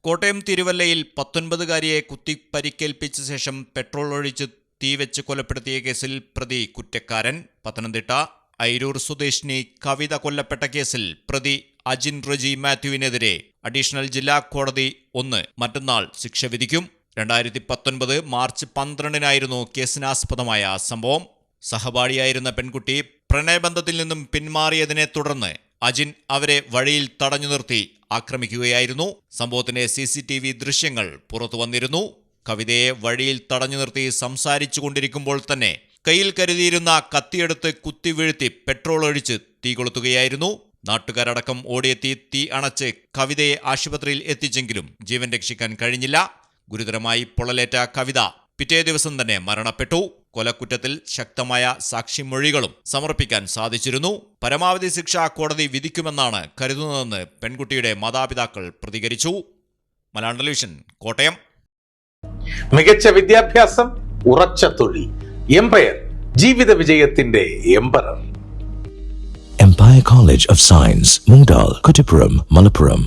കോട്ടയം തിരുവല്ലയിൽ പത്തൊൻപതുകാരിയെ കുത്തി പരിക്കേൽപ്പിച്ച ശേഷം പെട്രോൾ ഒഴിച്ച് തീവെച്ച് കൊലപ്പെടുത്തിയ കേസിൽ പ്രതി കുറ്റക്കാരൻ. പത്തനംതിട്ട ഐരൂർ സ്വദേശിനി കവിത കൊല്ലപ്പെട്ട കേസിൽ പ്രതി അജിൻ റജി മാത്യുവിനെതിരെ അഡീഷണൽ ജില്ലാ കോടതി ഒന്ന് മറ്റന്നാൾ ശിക്ഷ വിധിക്കും. രണ്ടായിരത്തി പത്തൊൻപത് മാർച്ച് പന്ത്രണ്ടിനായിരുന്നു കേസിനാസ്പദമായ സംഭവം. സഹപാഠിയായിരുന്ന പെൺകുട്ടി പ്രണയബന്ധത്തിൽ നിന്നും പിന്മാറിയതിനെ തുടർന്ന് അജിൻ അവരെ വഴിയിൽ തടഞ്ഞു നിർത്തി ആക്രമിക്കുകയായിരുന്നു. സംഭവത്തിന്റെ സി സി ടി വി ദൃശ്യങ്ങൾ പുറത്തു വന്നിരുന്നു. കവിതയെ വഴിയിൽ തടഞ്ഞു നിർത്തി സംസാരിച്ചു കൊണ്ടിരിക്കുമ്പോൾ തന്നെ കയ്യിൽ കരുതിയിരുന്ന കത്തിയെടുത്ത് കുത്തി വീഴ്ത്തി പെട്രോൾ ഒഴിച്ച് തീ കൊളുത്തുകയായിരുന്നു. നാട്ടുകാരടക്കം ഓടിയെത്തി തീ അണച്ച് കവിതയെ ആശുപത്രിയിൽ എത്തിച്ചെങ്കിലും ജീവൻ രക്ഷിക്കാൻ കഴിഞ്ഞില്ല. ഗുരുതരമായി പൊള്ളലേറ്റ കവിത പിറ്റേ ദിവസം തന്നെ മരണപ്പെട്ടു. കൊലക്കുറ്റത്തിൽ ശക്തമായ സാക്ഷിമൊഴികളും സമർപ്പിക്കാൻ സാധിച്ചിരുന്നു. പരമാവധി ശിക്ഷ കോടതി വിധിക്കുമെന്നാണ് കരുതുന്നതെന്ന് പെൺകുട്ടിയുടെ മാതാപിതാക്കൾ പ്രതികരിച്ചു. മലയാളം ടെലിവിഷൻ കോട്ടയം. മികച്ച വിദ്യാഭ്യാസം ഉറച്ച തൊഴിൽ എംപയർ ജീവിത വിജയത്തിന്റെ Empire Empire college of science Mundal, Kuttippuram Malappuram.